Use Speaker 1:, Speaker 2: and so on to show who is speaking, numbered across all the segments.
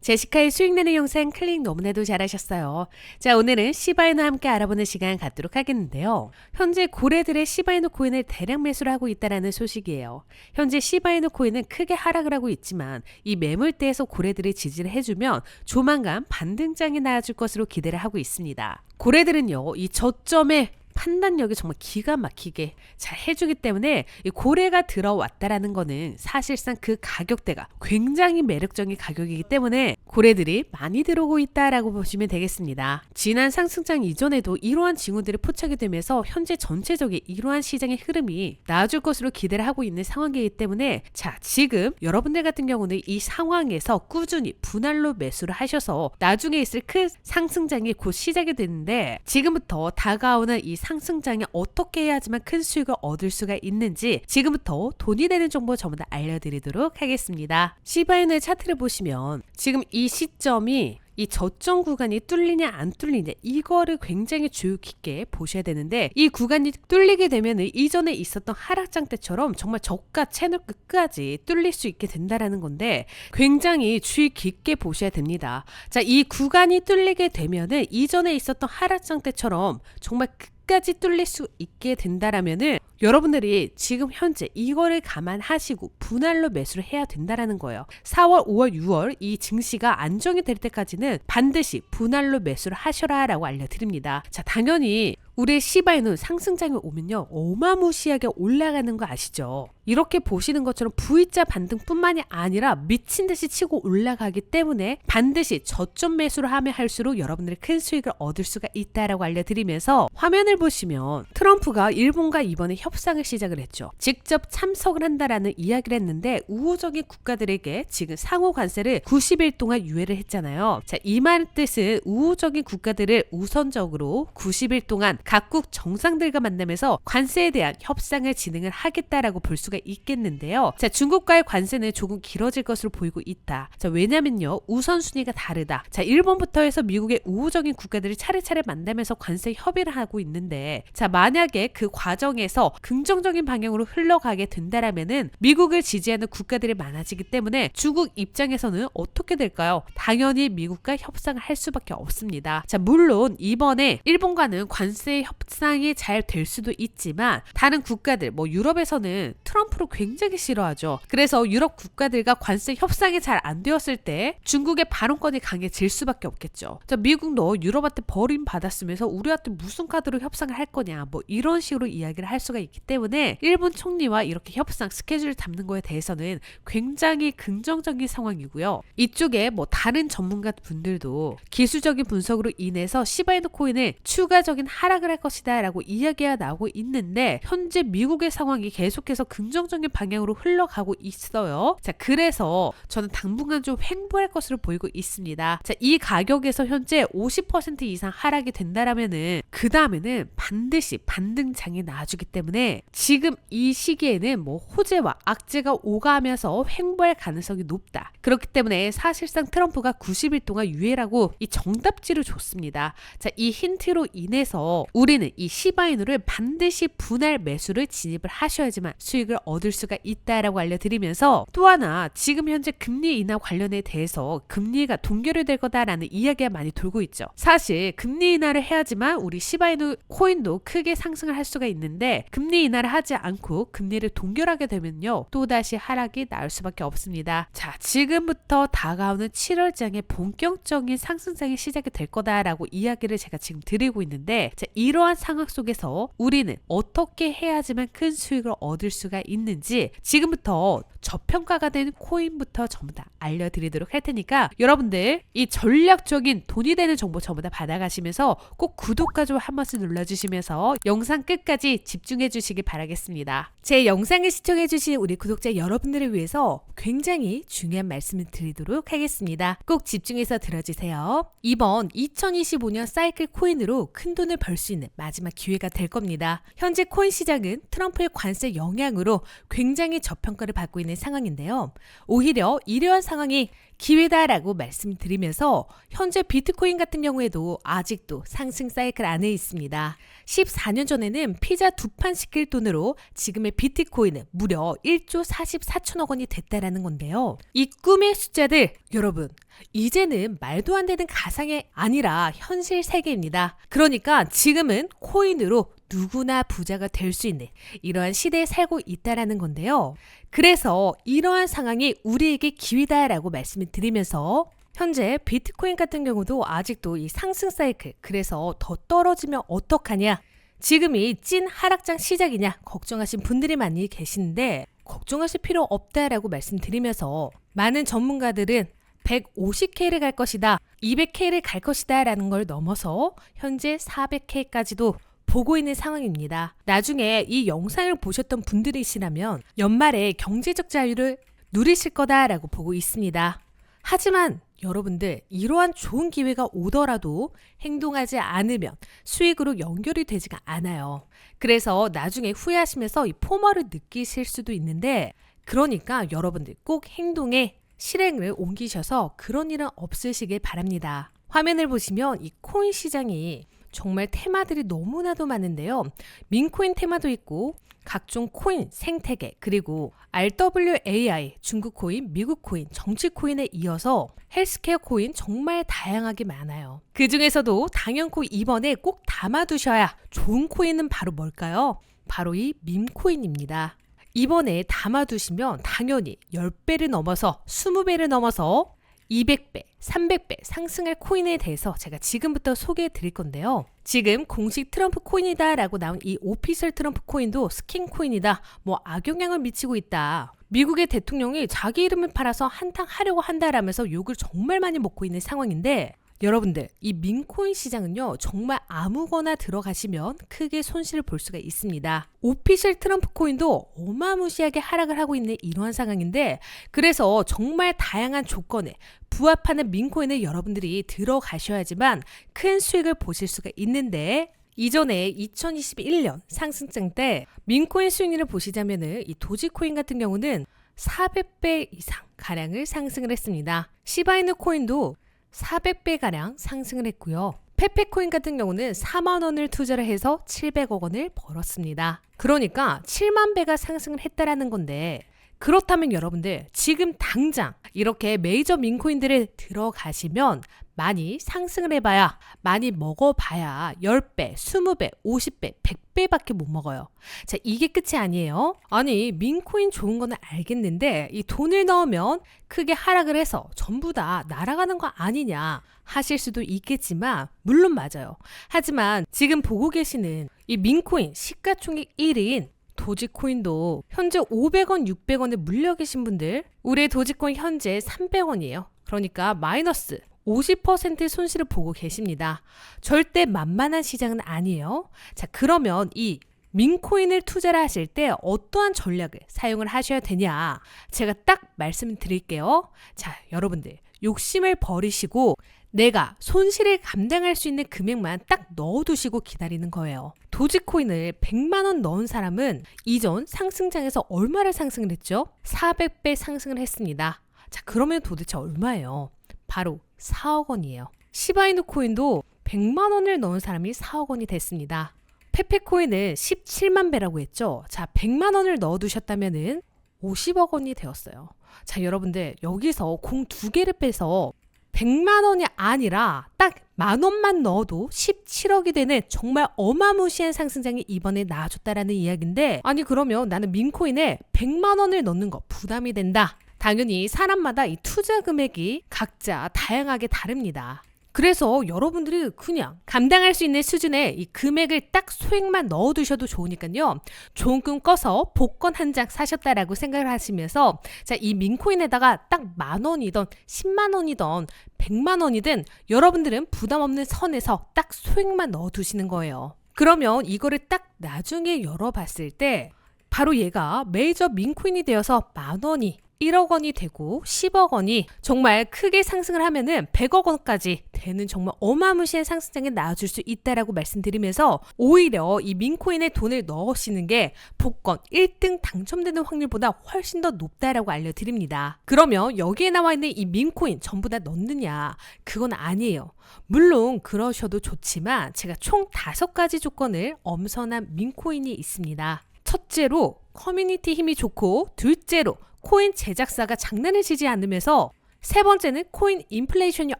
Speaker 1: 제시카의 수익 내는 영상 클릭 너무나도 잘하셨어요. 자, 오늘은 시바이노 함께 알아보는 시간 갖도록 하겠는데요. 현재 고래들의 시바이노 코인을 대량 매수를 하고 있다라는 소식이에요. 현재 시바이노 코인은 크게 하락을 하고 있지만 이 매물대에서 고래들이 지지를 해주면 조만간 반등장이 나아질 것으로 기대를 하고 있습니다. 고래들은요, 이 저점에 판단력이 정말 기가 막히게 잘 해주기 때문에 이 고래가 들어왔다라는 거는 사실상 그 가격대가 굉장히 매력적인 가격이기 때문에 고래들이 많이 들어오고 있다라고 보시면 되겠습니다. 지난 상승장 이전에도 이러한 징후들이 포착이 되면서 현재 전체적인 이러한 시장의 흐름이 나아질 것으로 기대를 하고 있는 상황이기 때문에 자 지금 여러분들 같은 경우는 이 상황에서 꾸준히 분할로 매수를 하셔서 나중에 있을 큰 상승장이 곧 시작이 되는데 지금부터 다가오는 이 상승장에 어떻게 해야지만 큰 수익을 얻을 수가 있는지 지금부터 돈이 되는 정보 전부 다 알려드리도록 하겠습니다. 시바인의 차트를 보시면 지금 이 시점이 이 저점 구간이 뚫리냐 안 뚫리냐 이거를 굉장히 주의 깊게 보셔야 되는데 이 구간이 뚫리게 되면 이전에 있었던 하락장 때처럼 정말 저가 채널 끝까지 뚫릴 수 있게 된다라는 건데 굉장히 주의 깊게 보셔야 됩니다. 자, 이 구간이 뚫리게 되면은 이전에 있었던 하락장 때처럼 정말 끝 까지 뚫릴 수 있게 된다라면은 여러분들이 지금 현재 이거를 감안하시고 분할로 매수를 해야 된다라는 거예요. 4월, 5월, 6월 이 증시가 안정이 될 때까지는 반드시 분할로 매수를 하셔라라고 알려드립니다. 자, 당연히 우리의 시바이는 상승장에 오면요 어마무시하게 올라가는 거 아시죠? 이렇게 보시는 것처럼 V자 반등뿐만이 아니라 미친 듯이 치고 올라가기 때문에 반드시 저점 매수를 하면 할수록 여러분들이 큰 수익을 얻을 수가 있다라고 알려드리면서 화면을 보시면 트럼프가 일본과 이번에 협상을 시작을 했죠. 직접 참석을 한다라는 이야기를 했는데 우호적인 국가들에게 지금 상호 관세를 90일 동안 유예를 했잖아요. 자, 이 말 뜻은 우호적인 국가들을 우선적으로 90일 동안 각국 정상들과 만나면서 관세에 대한 협상을 진행을 하겠다라고 볼 수가 있겠는데요. 자, 중국과의 관세는 조금 길어질 것으로 보이고 있다. 자, 왜냐면요. 우선순위가 다르다. 자, 일본부터 해서 미국의 우호적인 국가들이 차례차례 만나면서 관세 협의를 하고 있는데 자, 만약에 그 과정에서 긍정적인 방향으로 흘러가게 된다라면은 미국을 지지하는 국가들이 많아지기 때문에 중국 입장에서는 어떻게 될까요? 당연히 미국과 협상을 할 수밖에 없습니다. 자, 물론 이번에 일본과는 관세 협상이 잘 될 수도 있지만 다른 국가들 뭐 유럽에서는 트럼프 를 굉장히 싫어하죠. 그래서 유럽 국가들과 관세 협상이 잘 안 되었을 때 중국의 발언권이 강해질 수밖에 없겠죠. 자, 미국도 유럽한테 버림 받았으면서 우리한테 무슨 카드로 협상을 할 거냐 뭐 이런 식으로 이야기를 할 수가 있기 때문에 일본 총리와 이렇게 협상 스케줄을 잡는 거에 대해서는 굉장히 긍정적인 상황이고요. 이쪽에 뭐 다른 전문가 분들도 기술적인 분석으로 인해서 시바이노 코인을 추가적인 하락을 할 것이다 라고 이야기가 나오고 있는데 현재 미국의 상황이 계속해서 긍 정적인 방향으로 흘러가고 있어요. 자, 그래서 저는 당분간 좀 횡보할 것으로 보이고 있습니다. 자, 이 가격에서 현재 50% 이상 하락이 된다라면은 그 다음에는 반드시 반등장이 나와주기 때문에 지금 이 시기에는 뭐 호재와 악재가 오가면서 횡보할 가능성이 높다. 그렇기 때문에 사실상 트럼프가 90일 동안 유예라고 이 정답지를 줬습니다. 자, 이 힌트로 인해서 우리는 이 시바이누를 반드시 분할 매수를 진입을 하셔야지만 수익을 얻을 수가 있다라고 알려드리면서 또 하나 지금 현재 금리 인하 관련에 대해서 금리가 동결이 될 거다라는 이야기가 많이 돌고 있죠. 사실 금리 인하를 해야지만 우리 시바이누 코인도 크게 상승을 할 수가 있는데 금리 인하를 하지 않고 금리를 동결하게 되면요 또다시 하락이 나올 수밖에 없습니다. 자 지금부터 다가오는 7월장에 본격적인 상승장이 시작이 될 거다라고 이야기를 제가 지금 드리고 있는데 자, 이러한 상황 속에서 우리는 어떻게 해야지만 큰 수익을 얻을 수가 있는지 지금부터 저평가가 된 코인부터 전부 다 알려드리도록 할 테니까 여러분들 이 전략적인 돈이 되는 정보 전부 다 받아가시면서 꼭 구독과 좋아요 한 번씩 눌러주시면서 영상 끝까지 집중해 주시기 바라겠습니다. 제 영상을 시청해 주신 우리 구독자 여러분들을 위해서 굉장히 중요한 말씀을 드리도록 하겠습니다. 꼭 집중해서 들어주세요. 이번 2025년 사이클 코인으로 큰 돈을 벌 수 있는 마지막 기회가 될 겁니다. 현재 코인 시장은 트럼프의 관세 영향으로 굉장히 저평가를 받고 있는 상황인데요. 오히려 이러한 상황이 기회다라고 말씀드리면서 현재 비트코인 같은 경우에도 아직도 상승 사이클 안에 있습니다. 14년 전에는 피자 두 판 시킬 돈으로 지금의 비트코인은 무려 1조 44천억 원이 됐다라는 건데요. 이 꿈의 숫자들 여러분 이제는 말도 안 되는 가상이 아니라 현실 세계입니다. 그러니까 지금은 코인으로 누구나 부자가 될 수 있는 이러한 시대에 살고 있다라는 건데요. 그래서 이러한 상황이 우리에게 기회다라고 말씀을 드리면서 현재 비트코인 같은 경우도 아직도 이 상승 사이클 그래서 더 떨어지면 어떡하냐 지금이 찐 하락장 시작이냐 걱정하신 분들이 많이 계시는데 걱정하실 필요 없다라고 말씀드리면서 많은 전문가들은 150K를 갈 것이다, 200K를 갈 것이다 라는 걸 넘어서 현재 400K까지도 보고 있는 상황입니다. 나중에 이 영상을 보셨던 분들이시라면 연말에 경제적 자유를 누리실 거다라고 보고 있습니다. 하지만 여러분들 이러한 좋은 기회가 오더라도 행동하지 않으면 수익으로 연결이 되지가 않아요. 그래서 나중에 후회하시면서 이 포멀을 느끼실 수도 있는데 그러니까 여러분들 꼭 행동에 실행을 옮기셔서 그런 일은 없으시길 바랍니다. 화면을 보시면 이 코인 시장이 정말 테마들이 너무나도 많은데요. 민코인 테마도 있고 각종 코인, 생태계, 그리고 RWAI, 중국 코인, 미국 코인, 정치 코인에 이어서 헬스케어 코인 정말 다양하게 많아요. 그 중에서도 당연코 이번에 꼭 담아두셔야 좋은 코인은 바로 뭘까요? 바로 이 밈코인입니다. 이번에 담아두시면 당연히 10배를 넘어서 20배를 넘어서 200배, 300배 상승할 코인에 대해서 제가 지금부터 소개해 드릴 건데요. 지금 공식 트럼프 코인이다 라고 나온 이 오피셜 트럼프 코인도 스킨 코인이다. 뭐 악영향을 미치고 있다. 미국의 대통령이 자기 이름을 팔아서 한탕 하려고 한다라면서 욕을 정말 많이 먹고 있는 상황인데 여러분들, 이 민코인 시장은요, 정말 아무거나 들어가시면 크게 손실을 볼 수가 있습니다. 오피셜 트럼프 코인도 어마무시하게 하락을 하고 있는 이러한 상황인데, 그래서 정말 다양한 조건에 부합하는 민코인을 여러분들이 들어가셔야지만 큰 수익을 보실 수가 있는데, 이전에 2021년 상승장 때 민코인 수익률을 보시자면은 이 도지코인 같은 경우는 400배 이상 가량을 상승을 했습니다. 시바이누 코인도 400배가량 상승을 했고요. 페페코인 같은 경우는 4만 원을 투자를 해서 700억 원을 벌었습니다. 그러니까 7만 배가 상승을 했다라는 건데 그렇다면 여러분들 지금 당장 이렇게 메이저 민코인들을 들어가시면 많이 상승을 해봐야 많이 먹어봐야 10배, 20배, 50배, 100배밖에 못 먹어요. 자 이게 끝이 아니에요. 아니 민코인 좋은 거는 알겠는데 이 돈을 넣으면 크게 하락을 해서 전부 다 날아가는 거 아니냐 하실 수도 있겠지만 물론 맞아요. 하지만 지금 보고 계시는 이 민코인 시가총액 1위인 도지코인도 현재 500원, 600원에 물려 계신 분들 우리의 도지코인 현재 300원이에요. 그러니까 마이너스 50% 손실을 보고 계십니다. 절대 만만한 시장은 아니에요. 자, 그러면 이 민코인을 투자를 하실 때 어떠한 전략을 사용을 하셔야 되냐? 제가 딱 말씀드릴게요. 자, 여러분들 욕심을 버리시고 내가 손실을 감당할 수 있는 금액만 딱 넣어두시고 기다리는 거예요. 도지코인을 100만 원 넣은 사람은 이전 상승장에서 얼마를 상승을 했죠? 400배 상승을 했습니다. 자, 그러면 도대체 얼마예요? 바로 4억 원이에요. 시바이누 코인도 100만 원을 넣은 사람이 4억 원이 됐습니다. 페페코인은 17만 배라고 했죠. 자, 100만 원을 넣어 두셨다면은 50억 원이 되었어요. 자, 여러분들 여기서 공 두 개를 빼서 100만 원이 아니라 딱 만 원만 넣어도 17억이 되는 정말 어마무시한 상승장이 이번에 나와줬다라는 이야기인데 아니 그러면 나는 민코인에 100만 원을 넣는 거 부담이 된다. 당연히 사람마다 이 투자 금액이 각자 다양하게 다릅니다. 그래서 여러분들이 그냥 감당할 수 있는 수준의 이 금액을 딱 소액만 넣어두셔도 좋으니까요. 좋은 꿈 꿔서 복권 한 장 사셨다라고 생각을 하시면서 자, 이 민코인에다가 딱 만 원이던 10만 원이던 100만 원이든 여러분들은 부담 없는 선에서 딱 소액만 넣어두시는 거예요. 그러면 이거를 딱 나중에 열어봤을 때 바로 얘가 메이저 민코인이 되어서 만 원이 1억 원이 되고 10억 원이 정말 크게 상승을 하면은 100억 원까지 되는 정말 어마무시한 상승장에 나와줄 수 있다라고 말씀드리면서 오히려 이 민코인에 돈을 넣으시는 게 복권 1등 당첨되는 확률보다 훨씬 더 높다라고 알려드립니다. 그러면 여기에 나와 있는 이 민코인 전부 다 넣느냐? 그건 아니에요. 물론 그러셔도 좋지만 제가 총 다섯 가지 조건을 엄선한 민코인이 있습니다. 첫째로 커뮤니티 힘이 좋고 둘째로 코인 제작사가 장난을 치지 않으면서 세 번째는 코인 인플레이션이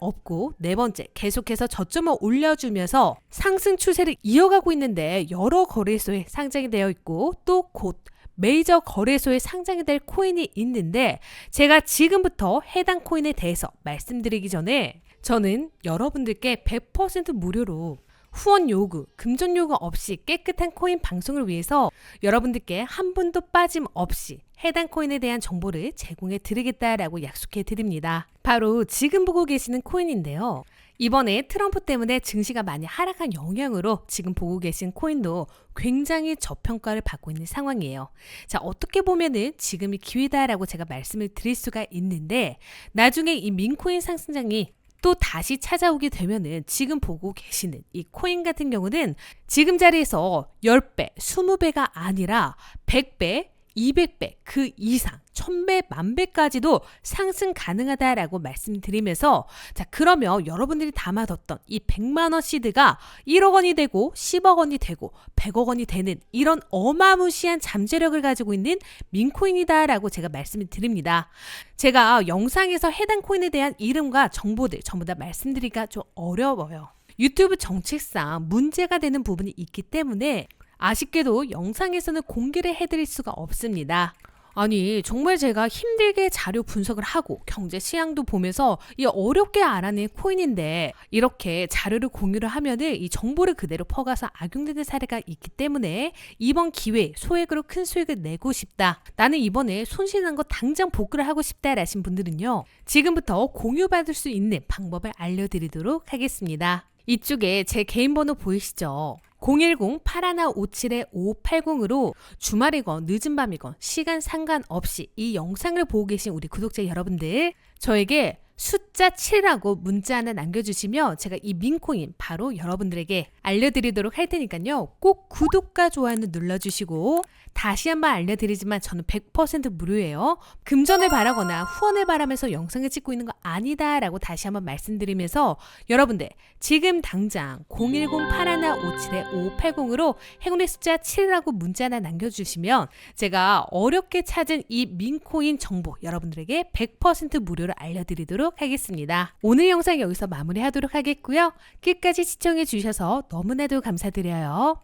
Speaker 1: 없고 네 번째 계속해서 저점을 올려주면서 상승 추세를 이어가고 있는데 여러 거래소에 상장이 되어 있고 또 곧 메이저 거래소에 상장이 될 코인이 있는데 제가 지금부터 해당 코인에 대해서 말씀드리기 전에 저는 여러분들께 100% 무료로 후원 요구, 금전 요구 없이 깨끗한 코인 방송을 위해서 여러분들께 한 분도 빠짐없이 해당 코인에 대한 정보를 제공해 드리겠다라고 약속해 드립니다. 바로 지금 보고 계시는 코인인데요. 이번에 트럼프 때문에 증시가 많이 하락한 영향으로 지금 보고 계신 코인도 굉장히 저평가를 받고 있는 상황이에요. 자, 어떻게 보면은 지금이 기회다라고 제가 말씀을 드릴 수가 있는데 나중에 이 민코인 상승장이 또 다시 찾아오게 되면은 지금 보고 계시는 이 코인 같은 경우는 지금 자리에서 10배, 20배가 아니라 100배, 200배 그 이상 1000배, 만배까지도 상승 가능하다라고 말씀드리면서 자 그러면 여러분들이 담아뒀던 이 100만 원 시드가 1억 원이 되고 10억 원이 되고 100억 원이 되는 이런 어마무시한 잠재력을 가지고 있는 민코인이다라고 제가 말씀을 드립니다. 제가 영상에서 해당 코인에 대한 이름과 정보들 전부 다 말씀드리기가 좀 어려워요. 유튜브 정책상 문제가 되는 부분이 있기 때문에 아쉽게도 영상에서는 공개를 해드릴 수가 없습니다. 아니 정말 제가 힘들게 자료 분석을 하고 경제 시향도 보면서 이 어렵게 알아낸 코인인데 이렇게 자료를 공유를 하면은 이 정보를 그대로 퍼가서 악용되는 사례가 있기 때문에 이번 기회에 소액으로 큰 수익을 내고 싶다. 나는 이번에 손실난 거 당장 복구를 하고 싶다라신 분들은요. 지금부터 공유받을 수 있는 방법을 알려드리도록 하겠습니다. 이쪽에 제 개인 번호 보이시죠? 010-8157-5580으로 주말이건 늦은 밤이건 시간 상관없이 이 영상을 보고 계신 우리 구독자 여러분들 저에게 숫자 7이라고 문자 하나 남겨주시면 제가 이 민코인 바로 여러분들에게 알려드리도록 할 테니까요. 꼭 구독과 좋아요는 눌러주시고 다시 한번 알려드리지만 저는 100% 무료예요. 금전을 바라거나 후원을 바라면서 영상을 찍고 있는 거 아니다 라고 다시 한번 말씀드리면서 여러분들 지금 당장 010-8157-5580으로 행운의 숫자 7이라고 문자 하나 남겨주시면 제가 어렵게 찾은 이 민코인 정보 여러분들에게 100% 무료로 알려드리도록 하겠습니다. 오늘 영상 여기서 마무리하도록 하겠고요. 끝까지 시청해 주셔서 너무나도 감사드려요.